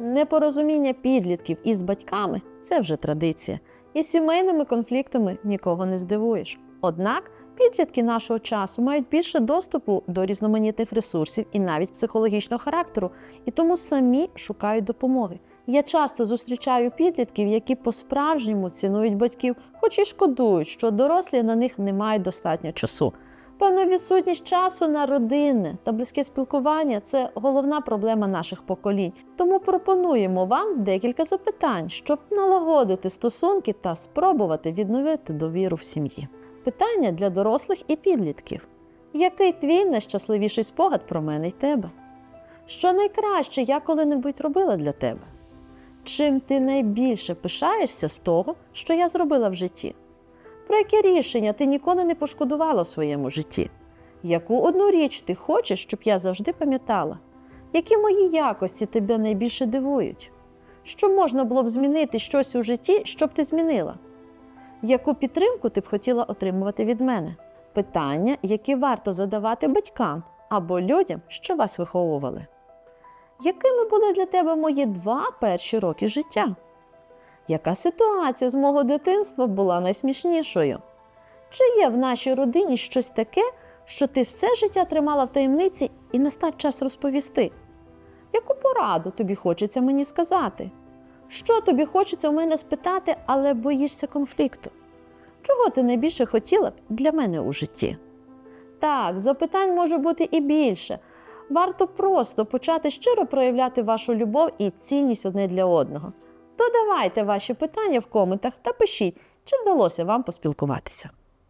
Непорозуміння підлітків із батьками це вже традиція. І сімейними конфліктами нікого не здивуєш. Однак підлітки нашого часу мають більше доступу до різноманітних ресурсів і навіть психологічного характеру, і тому самі шукають допомоги. Я часто зустрічаю підлітків, які по-справжньому цінують батьків, хоч і шкодують, що дорослі на них не мають достатньо часу. Певно, відсутність часу на родинне та близьке спілкування це головна проблема наших поколінь. Тому пропонуємо вам декілька запитань, щоб налагодити стосунки та спробувати відновити довіру в сім'ї. Питання для дорослих і підлітків: який твій найщасливіший спогад про мене й тебе? Що найкраще я коли-небудь робила для тебе? Чим ти найбільше пишаєшся з того, що я зробила в житті? Про яке рішення ти ніколи не пошкодувала в своєму житті? Яку одну річ ти хочеш, щоб я завжди пам'ятала? Які мої якості тебе найбільше дивують? Що можна було б змінити щось у житті, щоб ти змінила? Яку підтримку ти б хотіла отримувати від мене? Питання, які варто задавати батькам або людям, що вас виховували. Якими були для тебе мої два перші роки життя? Яка ситуація з мого дитинства була найсмішнішою? Чи є в нашій родині щось таке, що ти все життя тримала в таємниці і настав час розповісти? Яку пораду тобі хочеться мені сказати? Що тобі хочеться у мене спитати, але боїшся конфлікту? Чого ти найбільше хотіла б для мене у житті? Так, запитань може бути і більше. Варто просто почати щиро проявляти вашу любов і цінність одне для одного. Додавайте ваші питання в коментах та пишіть, чи вдалося вам поспілкуватися.